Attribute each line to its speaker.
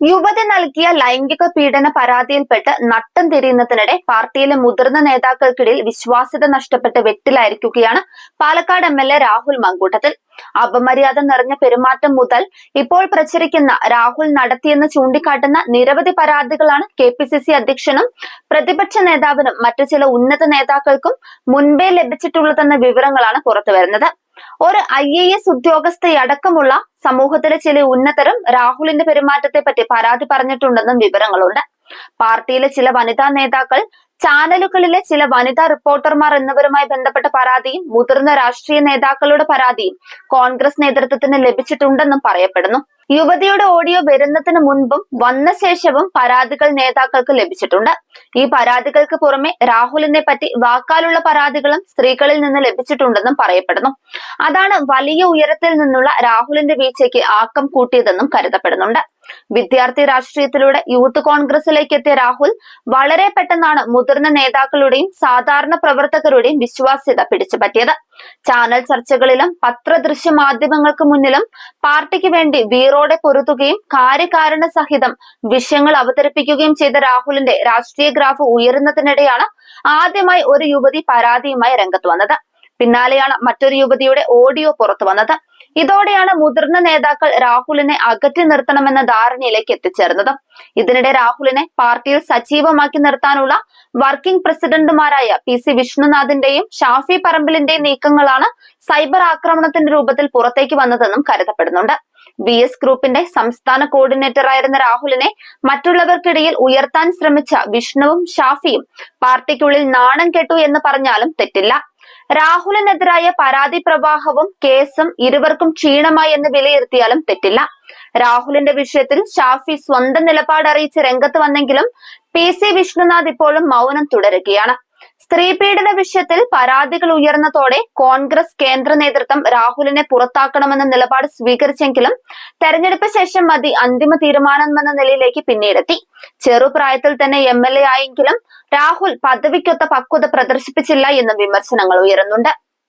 Speaker 1: യുവതി നൽകിയ ലൈംഗിക പീഡന പരാതിയിൽപ്പെട്ട് നട്ടം തിരിയുന്നതിനിടെ പാർട്ടിയിലെ മുതിർന്ന നേതാക്കൾക്കിടയിൽ വിശ്വാസ്യത നഷ്ടപ്പെട്ട് വെട്ടിലായിരിക്കുകയാണ് Palakkad M L A Rahul Mankoottathil. അപമര്യാദ നിറഞ്ഞ പെരുമാറ്റം മുതൽ ഇപ്പോൾ പ്രചരിക്കുന്ന രാഹുൽ നടത്തിയെന്ന് ചൂണ്ടിക്കാട്ടുന്ന നിരവധി പരാതികളാണ് കെ പി സി സി അധ്യക്ഷനും പ്രതിപക്ഷ നേതാവിനും മറ്റു ചില ഉന്നത നേതാക്കൾക്കും മുൻപേ ലഭിച്ചിട്ടുള്ളതെന്ന വിവരങ്ങളാണ് പുറത്തുവരുന്നത്. ഒരു ഐ എ എസ് ഉദ്യോഗസ്ഥയടക്കമുള്ള സമൂഹത്തിലെ ചില ഉന്നതരും രാഹുലിന്റെ പെരുമാറ്റത്തെ പറ്റി പരാതി പറഞ്ഞിട്ടുണ്ടെന്നും വിവരങ്ങളുണ്ട്. പാർട്ടിയിലെ ചില വനിതാ നേതാക്കൾ ചാനലുകളിലെ ചില വനിതാ റിപ്പോർട്ടർമാർ എന്നിവരുമായി ബന്ധപ്പെട്ട പരാതിയും മുതിർന്ന രാഷ്ട്രീയ നേതാക്കളുടെ പരാതിയും കോൺഗ്രസ് നേതൃത്വത്തിന് ലഭിച്ചിട്ടുണ്ടെന്നും പറയപ്പെടുന്നു. യുവതിയുടെ ഓഡിയോ വരുന്നതിന് മുൻപും വന്ന ശേഷവും പരാതികൾ നേതാക്കൾക്ക് ലഭിച്ചിട്ടുണ്ട്. ഈ പരാതികൾക്ക് പുറമെ രാഹുലിനെ പറ്റി വാക്കാലുള്ള പരാതികളും സ്ത്രീകളിൽ നിന്ന് ലഭിച്ചിട്ടുണ്ടെന്നും പറയപ്പെടുന്നു. അതാണ് വലിയ ഉയരത്തിൽ നിന്നുള്ള രാഹുലിന്റെ വീഴ്ചയ്ക്ക് ആക്കം കൂട്ടിയതെന്നും കരുതപ്പെടുന്നുണ്ട്. വിദ്യാർത്ഥി രാഷ്ട്രീയത്തിലൂടെ യൂത്ത് കോൺഗ്രസിലേക്ക് എത്തിയ രാഹുൽ വളരെ പെട്ടെന്നാണ് മുതിർന്ന നേതാക്കളുടെയും സാധാരണ പ്രവർത്തകരുടെയും വിശ്വാസ്യത പിടിച്ചുപറ്റിയത്. ചാനൽ ചർച്ചകളിലും പത്ര ദൃശ്യ മാധ്യമങ്ങൾക്ക് മുന്നിലും പാർട്ടിക്ക് വേണ്ടി വീറോടെ പൊരുത്തുകയും കാര്യകാരണ സഹിതം വിഷയങ്ങൾ അവതരിപ്പിക്കുകയും ചെയ്ത രാഹുലിന്റെ രാഷ്ട്രീയ ഗ്രാഫ് ഉയരുന്നതിനിടെയാണ് ആദ്യമായി ഒരു യുവതി പരാതിയുമായി രംഗത്ത് വന്നത്. പിന്നാലെയാണ് മറ്റൊരു യുവതിയുടെ ഓഡിയോ പുറത്തു വന്നത്. ഇതോടെയാണ് മുതിർന്ന നേതാക്കൾ രാഹുലിനെ അകറ്റി നിർത്തണമെന്ന ധാരണയിലേക്ക് എത്തിച്ചേർന്നത്. ഇതിനിടെ രാഹുലിനെ പാർട്ടിയിൽ സജീവമാക്കി നിർത്താനുള്ള വർക്കിംഗ് പ്രസിഡന്റുമാരായ പി സി വിഷ്ണുനാഥിന്റെയും ഷാഫി പറമ്പിലിന്റെയും നീക്കങ്ങളാണ് സൈബർ ആക്രമണത്തിന്റെ രൂപത്തിൽ പുറത്തേക്ക് വന്നതെന്നും കരുതപ്പെടുന്നുണ്ട്. വി എസ് ഗ്രൂപ്പിന്റെ സംസ്ഥാന കോർഡിനേറ്ററായിരുന്ന രാഹുലിനെ മറ്റുള്ളവർക്കിടയിൽ ഉയർത്താൻ ശ്രമിച്ച വിഷ്ണുവും ഷാഫിയും പാർട്ടിക്കുള്ളിൽ നാണം കെട്ടു എന്ന് പറഞ്ഞാലും തെറ്റില്ല. രാഹുലിനെതിരായ പരാതി പ്രവാഹവും കേസും ഇരുവർക്കും ക്ഷീണമായി എന്ന് വിലയിരുത്തിയാലും തെറ്റില്ല. രാഹുലിന്റെ വിഷയത്തിൽ ഷാഫി സ്വന്തം നിലപാട് അറിയിച്ച് രംഗത്ത് വന്നെങ്കിലും പി സി വിഷ്ണുനാഥ് ഇപ്പോഴും മൗനം തുടരുകയാണ്. സ്ത്രീ പീഡന വിഷയത്തിൽ പരാതികൾ ഉയർന്നതോടെ കോൺഗ്രസ് കേന്ദ്ര നേതൃത്വം രാഹുലിനെ പുറത്താക്കണമെന്ന നിലപാട് സ്വീകരിച്ചെങ്കിലും തെരഞ്ഞെടുപ്പ് ശേഷം മതി അന്തിമ തീരുമാനമെന്ന നിലയിലേക്ക് പിന്നീടെത്തി. ചെറുപ്രായത്തിൽ തന്നെ എം എൽ എ ആയെങ്കിലും രാഹുൽ പദവിക്കൊത്ത പക്വത പ്രദർശിപ്പിച്ചില്ല എന്നും വിമർശനങ്ങൾ ഉയരുന്നുണ്ട്.